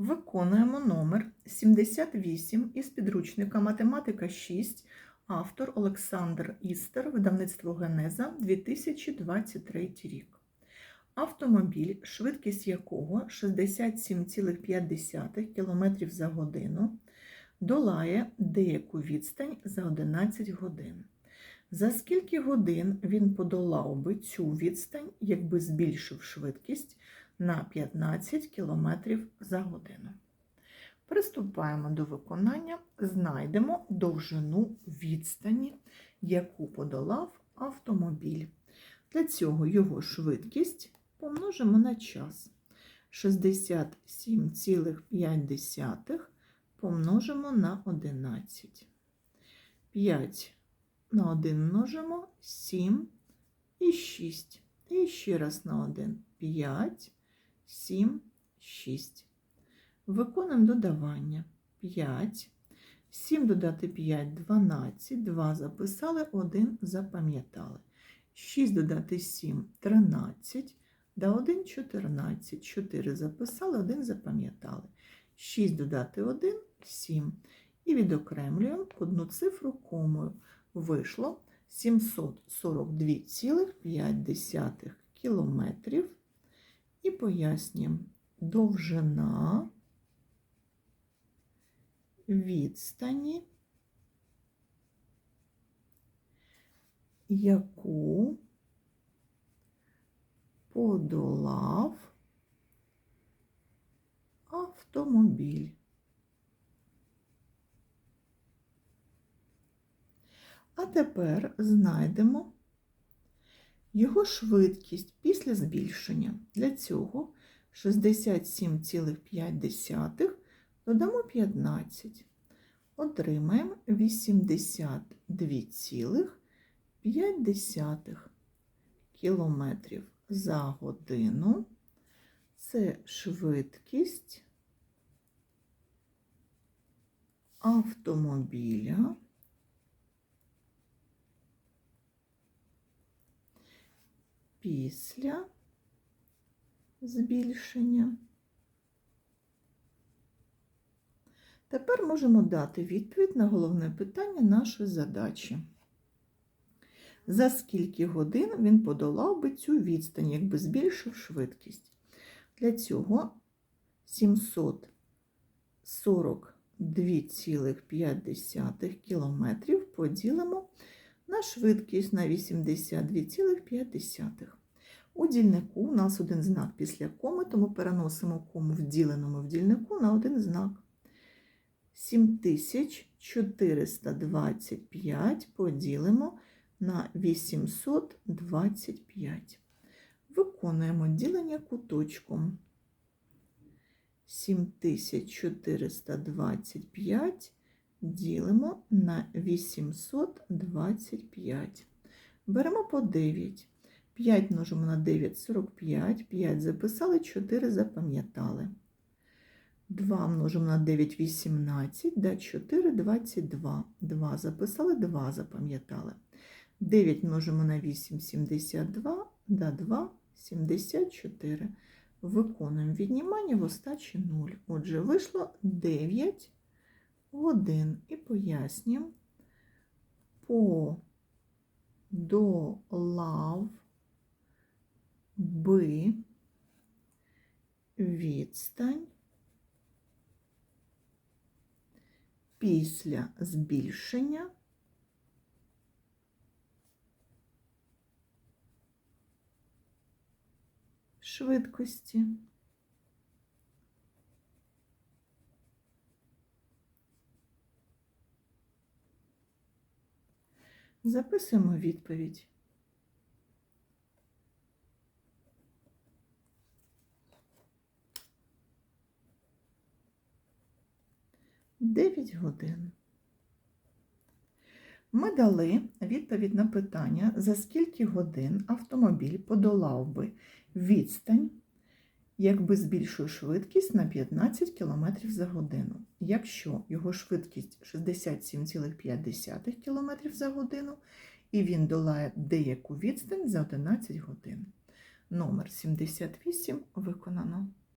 Виконуємо номер 78 із підручника Математика 6, автор Олександр Істер, видавництво Генеза 2023 рік. Автомобіль, швидкість якого 67,5 км за годину, долає деяку відстань за 11 годин. За скільки годин він подолав би цю відстань, якби збільшив швидкість на 15 км за годину? Приступаємо до виконання, знайдемо довжину відстані, яку подолав автомобіль. Для цього його швидкість помножимо на час. 67,5 помножимо на 11. 5 на 1 множимо 7 і 6. І ще раз на 1. 5, 7, 6. Виконуємо додавання. 5. 7 додати 5 12. 2 записали, 1 запам'ятали. 6 додати 7 13. Да 1 14. 4 записали, 1 запам'ятали. 6 додати 1 7. І відокремлюємо одну цифру комою. Вийшло 742,5 кілометрів. І пояснюємо довжина відстані, яку подолав автомобіль. А тепер знайдемо його швидкість після збільшення. Для цього 67,5 додамо 15. Отримаємо 82,5 кілометрів за годину. Це швидкість автомобіля. Після збільшення. Тепер можемо дати відповідь на головне питання нашої задачі. За скільки годин він подолав би цю відстань, якби збільшив швидкість? Для цього 742,5 км поділимо на швидкість на 82,5. У дільнику у нас один знак після коми, тому переносимо кому в діленому в дільнику на один знак. 7425 поділимо на 825. Виконуємо ділення куточком. 7425 ділимо на 825. Беремо по 9. 5 множимо на 9 45, 5 записали, 4 запам'ятали. 2 множимо на 9 18, да 4 22. 2 записали, 2 запам'ятали. 9 множимо на 8 72, да 2 74. Виконуємо віднімання в остачі 0. Отже, вийшло 9 годин. І пояснюємо подолав би відстань після збільшення швидкості. Записуємо відповідь. Дев'ять годин. Ми дали відповідь на питання, за скільки годин автомобіль подолав би відстань, якби збільшує швидкість на 15 км за годину. Якщо його швидкість 67,5 км за годину, і він долає деяку відстань за 11 годин. Номер 78 виконано.